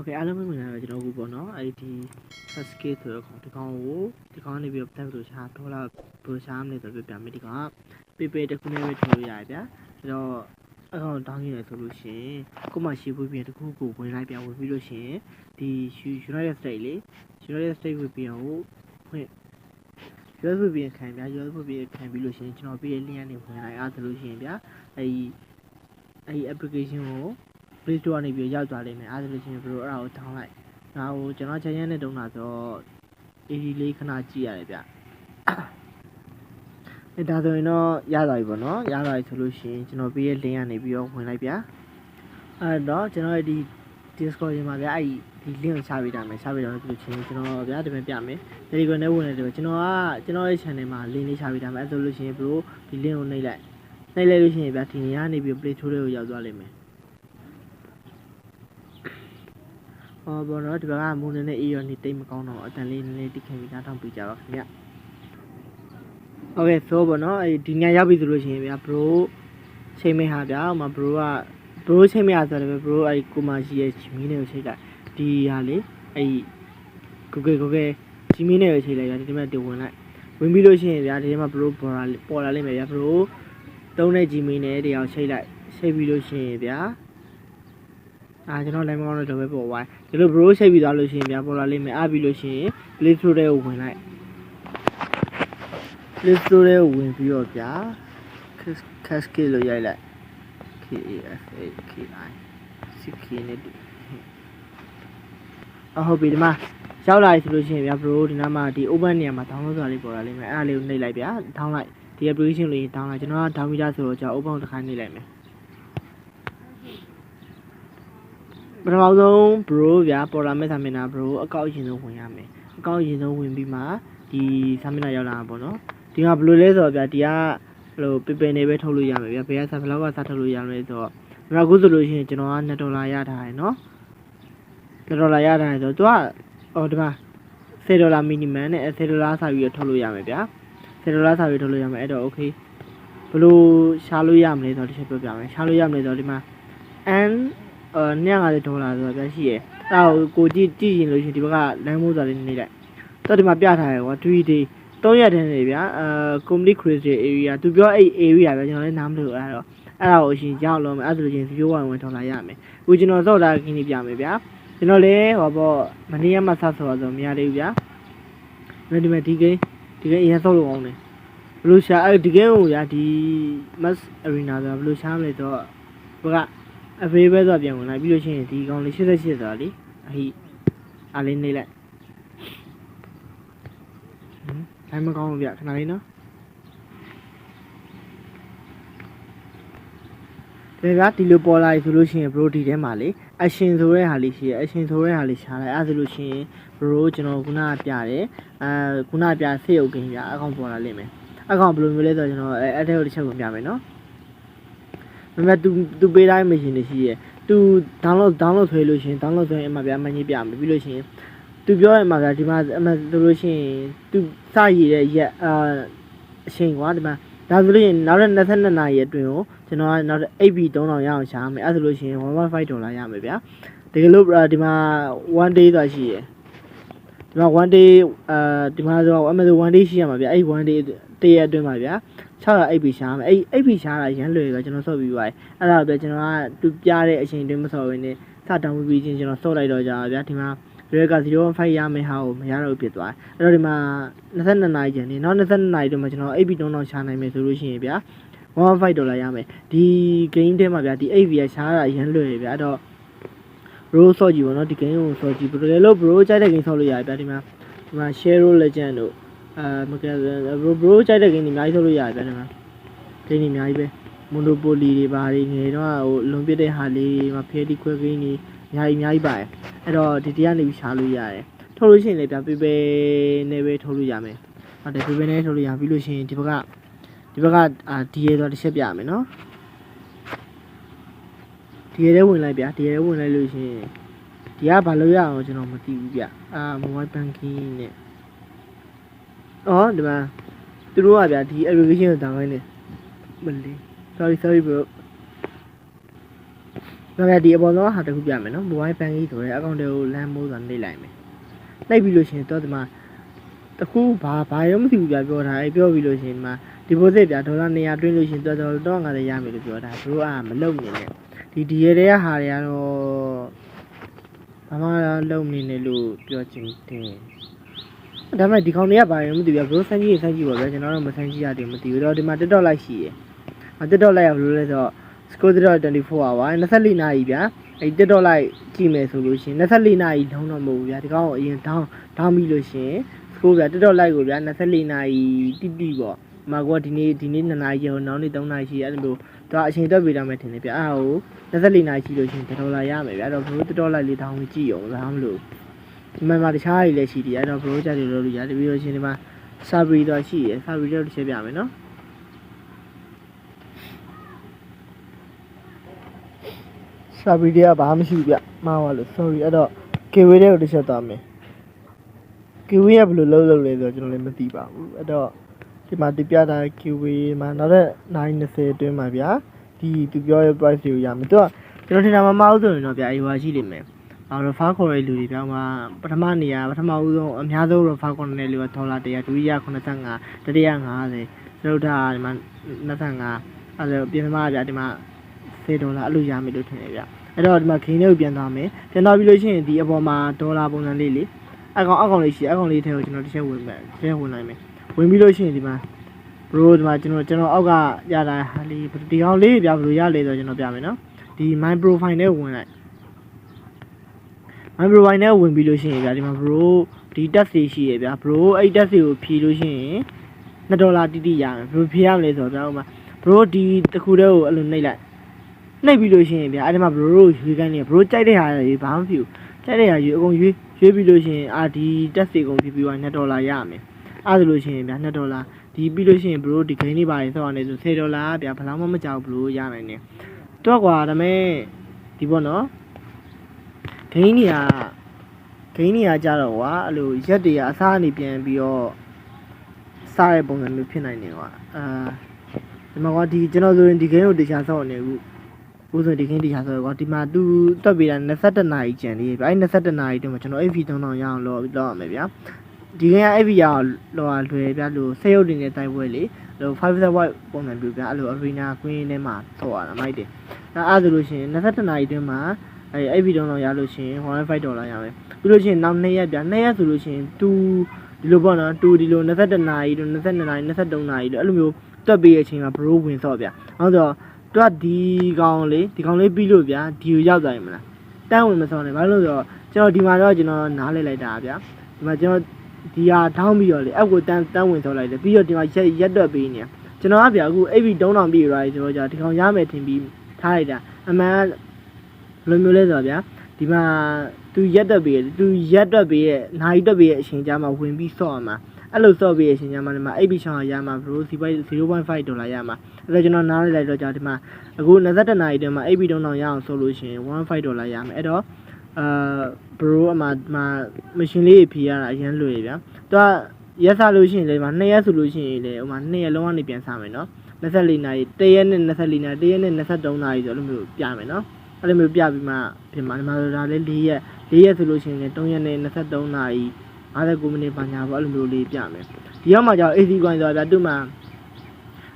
โอเคအားလုံးပဲဝင်လာတော့ကျွန်တော်အခုပေါ့နော်အဲ့ဒီ first case ဆိုတော့ဒီကောင်ကိုဒီကောင်ကနေပြီးတော့ plan လို့ရှာဒေါ်လာဘယ်လိုရှာမလဲဆိုတော့ပြပြမယ်ဒီကောင်ကပေပေတစ်ခုနဲ့ပဲထုတ်လို့ရတယ်ဗျာအဲ့တော့အကောင်တောင်းနေတယ်ဆိုလို့ရှိရင်ကိုမှရှိဖို့ပြင်တစ်ခုကိုဝင်လိုက်ပြဝင်ပြီးလို့ရှိရင်ဒီ United States လေ United States ဝင်ပြီးတော့ဖွင့် US ဝင်ပြီးခံဗျာ US ဝင်ပြီးခံပြီးလို့ရှိရင်ကျွန်တော်ပြည့်ရဲ့ link ကနေဝင်လိုက်အားဆိုလို့ရှိရင်ဗျာအဲ့ဒီအဲ့ဒီ application ကို Play Store ကနေပြီးရောက်သွားလိမ့်မယ်အားဆိုလို့ရှိရင်ဘယ်လိုအဲ့ဒါကို down လိုက်ဒါကိုကျွန်တော်ချန်ရနဲ့တုံးတာဆိုတော့ AD လေးခဏကြည့်ရတယ်ဗျအဲဒါဆိုရင်တော့ရသွားပြီပေါ့နော်ရသွားပြီဆိုလို့ရှိရင်ကျွန်တော်ပေးရဲ့ link ကနေပြီးတော့ဝင်လိုက်ဗျအဲ့တော့ကျွန်တော်ရဲ့ဒီ Discord မှာဗျအဲ့ဒီ link ကိုရှာပေးတာမယ်ရှာပေးတော့လို့ချင်းကျွန်တော်ဗျာဒီမှာပြမယ် Telegram နဲ့ဝင်နေတယ်ကျွန်တော်ကကျွန်တော်ရဲ့ channel မှာ link လေးရှာပေးတာမယ်အဲ့ဆိုလို့ရှိရင်ဘလို့ဒီ link ကိုနှိပ်လိုက်နှိပ်လိုက်လို့ရှိရင်ဗျဒီနေရာကနေပြီး Play Store တွေကိုရောက်သွားလိမ့်မယ် ဟောဘောနော်ဒီဘက်ကမူနေနဲ့အေးရောနေတိတ်မကောင်းတော့အတန်လေးနည်းနည်းတိခင်ပြီးသားတောင်းပြကြပါခင်ဗျโอเคဆိုဘောနော်အဲဒီညရောက်ပြီဆိုလို့ရှိရင်ဗျ bro ချိန်မဟာဗျာဟိုမှာ bro က bro ချိန်မဟာဆိုတယ်ဗျ bro အဲဒီကိုမရှိရဲ့ဂျမီးနဲ့ကိုချိန်လိုက်ဒီဟာလေအဲဒီကိုကေကိုကေဂျမီးနဲ့ကိုချိန်လိုက်ဗျဒီမှာတင်ဝင်လိုက်ဝင်ပြီးလို့ရှိရင်ဗျာဒီထဲမှာ bro ပေါ်လာပေါ်လာလိမ့်မယ်ဗျ bro တုံးတဲ့ဂျမီးနဲ့တရားချိန်လိုက်ချိန်ပြီးလို့ရှိရင်ဗျာ အာကျွန်တော်လည်းမကောင်းတော့ပဲပေါ်သွားဒီလို bro ချိန်ပြီးသွားလို့ရှိရင်ဗျာပေါ်လာလိမ့်မယ်အားပြီးလို့ရှိရင် play store ထဲကိုဝင်လိုက် play store ထဲကိုဝင်ပြီးတော့ဗျာ cascade လို့ရိုက်လိုက် K A F A K I 6 K နဲ့တူအဟုတ်ပြီဒီမှာရောက်လာပြီဆိုလို့ရှိရင်ဗျာ bro ဒီနားမှာဒီ open နေရာမှာ download ဆိုတာလေးပေါ်လာလိမ့်မယ်အဲ့ဒါလေးကိုနှိပ်လိုက်ဗျာ down လိုက်ဒီ application လေး down လိုက်ကျွန်တော်က down ပြီးသားဆိုတော့ကြာ open ကိုတစ်ခါနှိပ်လိုက်မယ် ပထမဆုံး bro ဗျာပေါ်လာမဲ့စာမျက်နှာ bro အကောက်အရင်ဆုံးဝင်ရမယ်အကောက်အရင်ဆုံးဝင်ပြီးမှဒီစာမျက်နှာရောက်လာမှာပေါ့နော်ဒီမှာဘယ်လိုလဲဆိုတော့ဗျာဒီကဟိုပေပယ်နေပဲထုတ်လို့ရမယ်ဗျာဘယ်ကစားဘယ်လောက်ကစားထုတ်လို့ရမလဲဆိုတော့ဒါအခုဆိုလို့ရှိရင်ကျွန်တော်က2ဒေါ်လာရထားတယ်နော်2ဒေါ်လာရထားတယ်ဆိုတော့သူကဟိုဒီမှာ10ဒေါ်လာ minimum နဲ့10ဒေါ်လာစာပြီးတော့ထုတ်လို့ရမယ်ဗျာ10ဒေါ်လာစာပြီးထုတ်လို့ရမယ်အဲ့တော့ okay ဘယ်လိုရှာလို့ရမလဲဆိုတော့တစ်ချက်ပြောပြမယ်ရှာလို့ရမလဲဆိုတော့ဒီမှာ n အဲ950ဒေါ်လာဆိုတော့ဗျာရှိရယ်အဲ့ဒါကိုကိုကြည့်ကြည့်ရင်လို့ရှိရင်ဒီဘက်ကလမ်းမိုးစာလေးနေလိုက်တော့ဒီမှာပြထားတယ်ကွာ 3 day 3ရက်တန်းနေဗျာအဲ complete creative area သူပြောအဲ့ area ပဲကျွန်တော်လည်းနားမလို့အဲ့တော့အဲ့ဒါကိုအရှင်ကြောက်လုံးမယ်အဲ့ဒါဆိုရင် view ဝင်ဝင်ထောင်လာရမယ်အခုကျွန်တော်စောက်တာခင်းနေပြမယ်ဗျာကျွန်တော်လည်းဟောပေါ့မနေ့ကမှဆက်ဆော်ဆိုမရသေးဘူးဗျာဒီမဲ့ဒီကိန်းဒီကိန်းအရင်စောက်လို့အောင်တယ်ဘလို့ရှာအဲ့ဒီကိန်းကိုဗျာဒီ mass arena ဆိုတာဘလို့ရှာမလဲတော့ဘက available ဆိုပြန်ဝင်လိုက်ပြီးလို့ရှိရင်ဒီကောင်လေး88ဆိုတာလေအဟိအားလေးနေလိုက်ဟမ်ဘိုင်းမကောင်းဘူးဗျခဏလေးနော်ဒါကဒီလိုပေါ်လာပြီဆိုလို့ရှိရင် bro ဒီထဲမှာလေ action ဆိုတဲ့ဟာလေးရှိရ action ဆိုတဲ့ဟာလေးရှားလိုက်အဲ့ဒါဆိုလို့ရှိရင် bro ကျွန်တော်ခုနကပြတယ်အဲခုနကပြစေရုပ်ကင်းပြအကောင့်ပေါ်လာလိမ့်မယ်အကောင့်ဘယ်လိုမျိုးလဲဆိုတော့ကျွန်တော်အဲအဲ့ထဲကိုတစ်ချက်ကိုပြမယ်နော် မမသူသူပေးတိုင်း machine တွေရှိရသူ download download ဆွဲလို့ရှိရင် download ဆွဲရင်အမှပြမကြီးပြမယ်ပြီးလို့ရှိရင်သူပြောရမှာကဒီမှာအမှဆိုလို့ရှိရင်သူစရည်တဲ့ရက်အာအချိန်ကွာဒီမှာဒါဆိုလို့ရှိရင်နောက်တဲ့22နာရီအတွင်းကိုကျွန်တော်ကနောက်တဲ့ 8B 3000ရအောင်ရှာမယ်အဲ့ဒါဆိုလို့ရှိရင်1.5ဒေါ်လာရမယ်ဗျာတကယ်လို့ဒီမှာ1 day သွားရှိရယ်ဒီမှာ1 day အာဒီမှာဆိုအမှဆို1 day ရှိရမှာဗျာအဲ့1 day တရက်အတွင်းမှာဗျာ 600 8B ရှာမယ်အဲ့ 8B ရှာတာရမ်းလွယ်ပဲကျွန်တော်ဆော့ပြီးပါတယ်အဲ့ဒါတော့ကျွန်တော်ကသူပြတဲ့အချိန်အတွင်းမဆော့ဘဲနဲ့စတောင်းပြီးချင်းကျွန်တော်ဆော့လိုက်တော့ကြာဗျာဒီမှာရက်က0.5ရမယ်ဟာကိုမရတော့ဖြစ်သွားတယ်အဲ့တော့ဒီမှာ22နာရီကျန်နေနောက်22နာရီတော့မှကျွန်တော် 8B တုံးတော့ရှာနိုင်မယ်ဆိုလို့ရှိရင်ဗျာ1.5ဒေါ်လာရမယ်ဒီ game ထဲမှာဗျာဒီ 8B ကရှားတာရမ်းလွယ်ဗျာအဲ့တော့ bro ဆော့ကြည့်ပါတော့ဒီ game ကိုဆော့ကြည့်ဘယ်လိုလဲလို့ bro ကြိုက်တဲ့ game ဆော့လို့ရတယ်ဗျာဒီမှာဒီမှာ share legend တို့ အဲမကဲ bro bro ကြိုက်တဲ့ game တွေအများကြီးဆော့လို့ရတယ်ဗျာဒီမှာ game တွေအများကြီးပဲ monopoly တွေဘာတွေငယ်တော့ဟိုလွန်ပစ်တဲ့ဟာလေးတွေမှာ fairy quest game တွေအများကြီးအများကြီးပါတယ်အဲ့တော့ဒီတရားနေပြီးရှားလို့ရတယ်ထုတ်လို့ရှိရင်လည်းဗျာပေပေနဲ့ပဲထုတ်လို့ရမယ်ဟုတ်တယ်ပေပေနဲ့ထုတ်လို့ရပြီးလို့ရှိရင်ဒီဘက်ကဒီဘက်ကအာဒီရဲတော့တစ်ချက်ပြမယ်နော်ဒီရဲဝင်လိုက်ဗျာဒီရဲဝင်လိုက်လို့ရှိရင်ဒီကဘာလို့ရအောင်ကျွန်တော်မသိဘူးဗျအာ mobile banking နဲ့ အော်ဒီမှာသူတို့ကဗျာဒီ application ကို download နေမလီ sorry sorry bro ဒါပေမဲ့ဒီအပေါ်ဆုံးဟာတစ်ခုပြမယ်နော် mobile banking ဆိုတဲ့အကောင့်တွေကိုလမ်းမိုးဆိုတာနှိပ်လိုက်မယ်နှိပ်ပြီးလို့ရှိရင်တော့ဒီမှာတစ်ခုဘာဘာရောမသိဘူးပြပြောတာအဲပြောပြီးလို့ရှိရင်ဒီမှာ deposit ပြဒေါ်လာ200တွင်းလို့ရှိရင်တော့တော့တော့50ရမယ်လို့ပြောတာဘရိုကမလုံနေနဲ့ဒီဒီရတဲ့ဟာတွေကတော့ဘာမှလုံနေနေလို့ပြောချင်တယ် ဒါပေမဲ့ဒီကောင်တွေကဘာရောမသိဘူးဘရိုစမ်းကြည့်ရင်စမ်းကြည့်ပါဗျာကျွန်တော်တို့မစမ်းကြည့်ရတယ်မသိဘူးတော့ဒီမှာ TikTok လိုက်ရှိရယ်အ TikTok လိုက်ရဘယ်လိုလဲဆိုတော့ score 24 hour 24နာရီဗျာအဲ TikTok လိုက်ကြည့်မယ်ဆိုလို့ရှိရင်24နာရီထုံးတော့မဟုတ်ဘူးဗျာဒီကောင်ကိုအရင် down down ပြီးလို့ရှိရင် score ဗျာ TikTok လိုက်ကိုဗျာ24နာရီတိတိပေါ့မာကွာဒီနေ့ဒီနေ့2နာရီကျော်နောက်နေ့3နာရီရှိအဲ့လိုမျိုးတော့အချိန်တက်ပေးတော့မယ်ထင်တယ်ဗျာအဲ့ဒါကို24နာရီရှိလို့ရှိရင်ဒေါ်လာရမယ်ဗျာအဲ့တော့ဘရို TikTok လိုက်လေး down ပြီးကြည့်အောင်ဗျာမလို့ ဒီမှာမှာတခြားတွေလည်းရှိတယ်အဲ့တော့ဘရိုကြတယ်လို့လို့ရတယ်ပြီးတော့ရှင်ဒီမှာ Sabri တော့ရှိရယ် Sabri တော့တစ်ချက်ပြမယ်နော်စာပီတွေကဘာမှမရှိဘူးဗျမှားပါလို့ sorry အဲ့တော့ KW တွေကိုတစ်ချက်သွားမယ် KW ကဘယ်လိုလုပ်လုပ်လဲဆိုတော့ကျွန်တော်လည်းမသိပါဘူးအဲ့တော့ဒီမှာတပြတာ KW မှာနောက်တဲ့920အတွင်းမှာဗျာဒီသူပြောရဲ့ price တွေကိုရမယ်သူကကျွန်တော်ထင်တာမမဟုတ်ဆိုရင်တော့ဗျာအေဝါရှိလိမ့်မယ်အော် refer ခေါ်တဲ့လူတွေပြောင်းမှာပထမနေရာပထမဦးဆုံးအများဆုံး refer ခေါ်တဲ့လူကဒေါ်လာ100ဒုတိယ85တတိယ50စတုထဒီမှာ25အဲ့ဒါပြင်သမားဗျာဒီမှာ10ဒေါ်လာအဲ့လိုရမယ်လို့ထင်တယ်ဗျအဲ့တော့ဒီမှာခင်းလေးကိုပြန်သွားမယ်ပြန်သွားပြီးလို့ရှိရင်ဒီအပေါ်မှာဒေါ်လာပုံစံလေးလေအကောင်အကောင်လေးရှိအကောင်လေးထဲကိုကျွန်တော်တစ်ချက်ဝင်မယ်တစ်ချက်ဝင်နိုင်မယ်ဝင်ပြီးလို့ရှိရင်ဒီမှာ bro ဒီမှာကျွန်တော်ကျွန်တော်အောက်ကရတာဟာလေးဒီကောင်လေးပြဘယ်လိုရလဲဆိုတော့ကျွန်တော်ပြမယ်နော်ဒီ my profile နဲ့ဝင်လိုက် my profile နဲ့ဝင်ပြီးလို့ရှိရင်ဗျာဒီမှာ bro ဒီ test တွေရှိရဗျာ bro အဲ့ test တွေကိုဖြည့်လို့ရှိရင်2ဒေါ်လာတိတိရမယ် bro ဖြည့်ရမလဲဆိုတော့ဗျာဥမာ bro ဒီတစ်ခုတည်းကိုအဲ့လိုနှိပ်လိုက်နှိပ်ပြီးလို့ရှိရင်ဗျာအဲ့ဒီမှာ bro တို့ရွေးခိုင်းနေ bro ကြိုက်တဲ့ဟာတွေဘာမှမဖြစ်ဘူးကြိုက်တဲ့ဟာရွေးအကုန်ရွေးရွေးပြီးလို့ရှိရင်အာဒီ test တွေအကုန်ဖြည့်ပြီးသွား2ဒေါ်လာရမယ်အဲ့ဒါလို့ရှိရင်ဗျာ2ဒေါ်လာဒီပြီးလို့ရှိရင် bro ဒီ gain တွေပါတယ်ဆောက်ရတယ်ဆို10ဒေါ်လာဗျာဘယ်လောက်မှမကြောက်ဘူးလို့ရနိုင်တယ်တော့ကွာဒါပေမဲ့ဒီပေါ့နော် gain တွေက gain တွေကကြတော့ကွာအဲ့လိုရက်တွေကအစားအနေပြန်ပြီးတော့စားတဲ့ပုံစံမျိုးဖြစ်နိုင်တယ်ကွာအာဒီမှာကွာဒီကျွန်တော်ဆိုရင်ဒီ gain ကိုတရားဆောက်နေဘူးဦးဆိုဒီ gain တရားဆောက်ကွာဒီမှာသူတက်ပေးတာ21နာရီကျန်လေးဗျအဲ့21နာရီတည်းမှာကျွန်တော် AV 3000ရအောင်လောလောရမယ်ဗျာဒီ gain က AV ရအောင်လောရလွယ်ဗျာလို့ဆေးရုပ်တင်တဲ့တိုက်ပွဲလေလို့5 white ပုံစံမျိုးဗျာအဲ့လို arena queen ထဲမှာဆောက်ရတာမိုက်တယ်အဲ့အဲ့ဆိုလို့ရှိရင်21နာရီတည်းမှာ အဲ့ AV 3000ရလို့ရှိရင်1.5ဒေါ်လာရမယ်ပြီးလို့ရှိရင်နောက်2ရက်ဗျာ2ရက်ဆိုလို့ရှိရင်2ဒီလိုပေါ့နော်2ဒီလို21နာရီတို့22နာရီ23နာရီတို့အဲ့လိုမျိုးတွက်ပေးတဲ့အချိန်မှာ bro ဝင်ဆော့ဗျာဟုတ်တော့တွက်ဒီကောင်လေးဒီကောင်လေးပြီးလို့ဗျာဒီကိုရောက်သွားရင်မလားတန်းဝင်မဆော့နဲ့ဘာလို့လဲဆိုတော့ကျွန်တော်ဒီမှာတော့ကျွန်တော်နားလဲလိုက်တာဗျာဒီမှာကျွန်တော်ဒီဟာထောင်းပြီးတော့လေအက်ကိုတန်းတန်းဝင်ဆော့လိုက်တယ်ပြီးတော့ဒီမှာရက်ရက်တွက်ပေးနေကျွန်တော်ကဗျာအခု AB 3000ပြည့်သွားပြီဆိုတော့ကြာဒီကောင်ရမယ်ထင်ပြီးထားလိုက်တာအမှန် ဘယ်လိုမျိုးလဲဆိုတော့ဗျာဒီမှာသူရက်တက်ပေးသူရက်တက်ပေးရဲ့နိုင်တက်ပေးရဲ့အချိန်ကြာမှဝင်ပြီးဆော့ရမှာအဲ့လိုဆော့ပေးရဲ့အချိန်ကြာမှဒီမှာ AB ချောင်းရမှာ bro 0.5ဒေါ်လာရမှာအဲ့တော့ကျွန်တော်နားလိုက်လိုက်တော့ကြာဒီမှာအခု22နာရီတည်းမှာ AB 3000ရအောင်ဆော့လို့ရှိရင်1.5ဒေါ်လာရမယ်အဲ့တော့အာ bro အမှဒီမှာ machine လေးဖြေရတာအရင်လွယ်ဗျာသူကရက်စားလို့ရှိရင်လေဒီမှာ2ရက်ဆိုလို့ရှိရင်လေဟိုမှာ2ရက်လုံးကနေပြန်စားမယ်နော်24နာရီ1ရက်နဲ့24နာရီ1ရက်နဲ့23နာရီဆိုအဲ့လိုမျိုးပြမယ်နော် အဲ့လိုမျိုးပြပြီးမှပြင်မှာဒီမှာဒါလေး4ရက်4ရက်ဆိုလို့ရှိရင်လည်း3ရက်နဲ့23နာရီ59မိနစ်ပါညာပေါ့အဲ့လိုမျိုးလေးပြမယ်ဒီရောက်မှကျတော့ AC coin ဆိုတာဗျာသူ့မှာ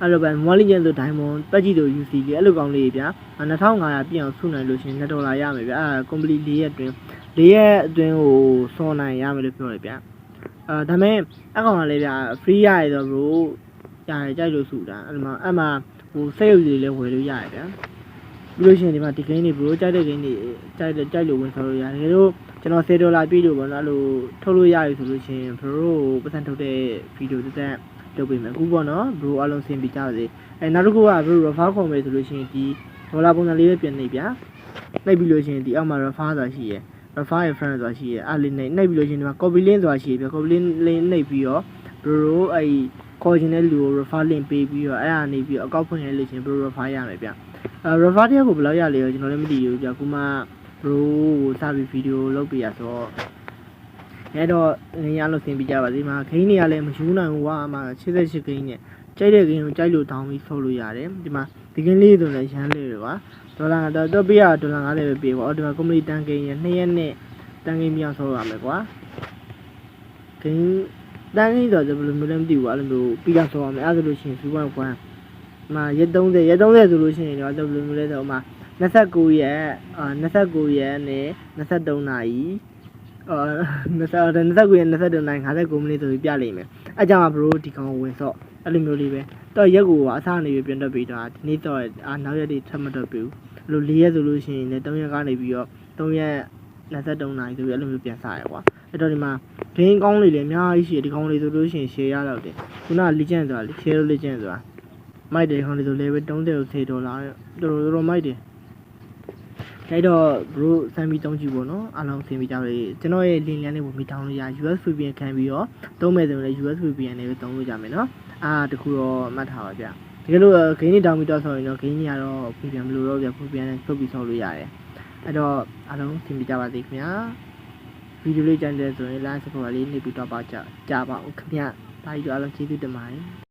အဲ့လိုပဲမော်လီကျန်ဆိုဒိုင်မွန်ပက်ကြီးတို့ UC လေးအဲ့လိုကောင်လေးဗျာ2500ပြည့်အောင်ဆုနိုင်လို့ရှိရင်2ဒေါ်လာရမယ်ဗျာအဲ့ဒါ complete 4ရက်အတွင်း4ရက်အတွင်းကိုစောနိုင်ရမယ်လို့ပြောတယ်ဗျာအာဒါမဲ့အကောင်ကလည်းဗျာ free ရရတော့ bro ရတယ်ကြိုက်လို့စုတာအဲ့မှာအဲ့မှာဟိုစိတ်ရုပ်တွေလည်းဝယ်လို့ရတယ်ဗျာ ပြီးလို့ရှိရင်ဒီမှာဒီဂိမ်းတွေ bro ကြိုက်တဲ့ဂိမ်းတွေကြိုက်ကြိုက်လို့ဝင်ဆော်လို့ရတယ်ဒါတို့ကျွန်တော်10ဒေါ်လာပြည့်လို့ပေါ့နော်အဲ့လိုထုတ်လို့ရပြီဆိုလို့ရှိရင် bro ကိုပတ်စံထုတ်တဲ့ဗီဒီယိုတစ်သက်လုပ်ပေးမယ်အခုပေါ့နော် bro အားလုံးဆင်ပြေကြပါစေအဲနောက်တစ်ခုက bro refer ခေါ်မယ်ဆိုလို့ရှိရင်ဒီဒေါ်လာပုံစံလေးပဲပြင်နေဗျာနှိပ်ပြီးလို့ရှိရင်ဒီအောက်မှာ refer ဆိုတာရှိရယ် refer your friend ဆိုတာရှိရယ်အဲ့လေးနှိပ်နှိပ်ပြီးလို့ရှိရင်ဒီမှာ copy link ဆိုတာရှိရယ်ဗျ copy link လေးနှိပ်ပြီးတော့ bro အဲ့ခေါ်ခြင်းတဲ့လူကို refer link ပေးပြီးတော့အဲ့ဒါနေပြီးတော့အကောက်ဖွင့်ရလို့ရှိရင် bro refer ရမယ်ဗျ အဲ refer တယောက်ကိုဘယ်လောက်ရလဲရောကျွန်တော်လည်းမသိဘူးဗျခုမှ bro ကိုစပြီးဗီဒီယိုလုပ်ပေးရဆိုတော့အဲ့တော့ငင်းရလို့ဆင်ပြကြပါစေမှာဂိမ်းတွေကလည်းမယူနိုင်ဘူးကွာအမှ88ဂိမ်းနဲ့ကြိုက်တဲ့ဂိမ်းကိုကြိုက်လို့တောင်းပြီးဆော့လို့ရတယ်ဒီမှာဒီကင်းလေးဆိုလည်းရမ်းလေးတွေကွာဒေါ်လာတော့တော့ပြရဒေါ်လာ90ပဲပေးပေါ့အော်ဒီမှာကွန်ပဏီတန်ကိန်းရ2ရက်နဲ့တန်ကိန်းမြောက်ဆောရမယ်ကွာဂိမ်းတန်ကိန်းဆိုတော့ဘယ်လိုမျိုးလဲမသိဘူးအဲ့လိုမျိုးပြီးတော့ဆောရမယ်အဲ့ဒါဆိုလို့ရှိရင်ဇူ1ကွ မ်းမှာရက်30ရက်30ဆိုလို့ရှိရင်တော့ဘယ်လိုမျိုးလဲဆိုတော့ဥမာ29ရက်အာ29ရက်နဲ့23နာရီအာ29 29ရက်23နာရီ59မိနစ်ဆိုပြီးပြလိမ့်မယ်အဲကြောင့်ဘရိုဒီကောင်ဝင်ဆော့အဲ့လိုမျိုးလေးပဲတော့ရက်ကိုအစားနေပြီးပြန်တက်ပြီးတော့ဒီနေ့တော့အာနောက်ရက်တွေထပ်မတက်ဘူးအဲ့လို၄ရက်ဆိုလို့ရှိရင်လည်း3ရက်ကနေပြီးတော့3ရက်23နာရီဆိုပြီးအဲ့လိုမျိုးပြန်စားရကွာအဲ့တော့ဒီမှာဂိမ်းကောင်းလေးလည်းအများကြီးရှိတယ်ဒီကောင်လေးဆိုလို့ရှိရင် share ရတော့တယ်ခုနက legend ဆိုတာလေ share legend ဆိုတာ မိုက်တယ်ကောင်လေးဆို level 30ကို10ဒေါ်လာတော်တော်တော်မိုက်တယ်အဲ့တော့ bro စမ်းပြီးတုံးကြည့်ပေါ့နော်အားလုံးဆင်ပြီးကြပါလေကျွန်တော်ရဲ့ link လမ်းလေးကိုမိတောင်းလို့ရ US VPN ခံပြီးတော့သုံးမယ်ဆိုရင်လည်း US VPN လေးပဲသုံးလို့ကြမယ်နော်အားတခုတော့မှတ်ထားပါဗျတကယ်လို့ဂိမ်းလေးတောင်းပြီးတော့ဆိုရင်တော့ဂိမ်းကြီးကတော့ VPN မလို့တော့ဗျ VPN နဲ့ထုတ်ပြီးဆောက်လို့ရတယ်အဲ့တော့အားလုံးဆင်ပြီးကြပါစေခင်ဗျာဗီဒီယိုလေးကြမ်းတဲ့ဆိုရင် like support လေးနေပြီးတော့ပါကြကြပါဦးခင်ဗျာဒါကြီးတော့အားလုံးကျေးဇူးတင်ပါတယ်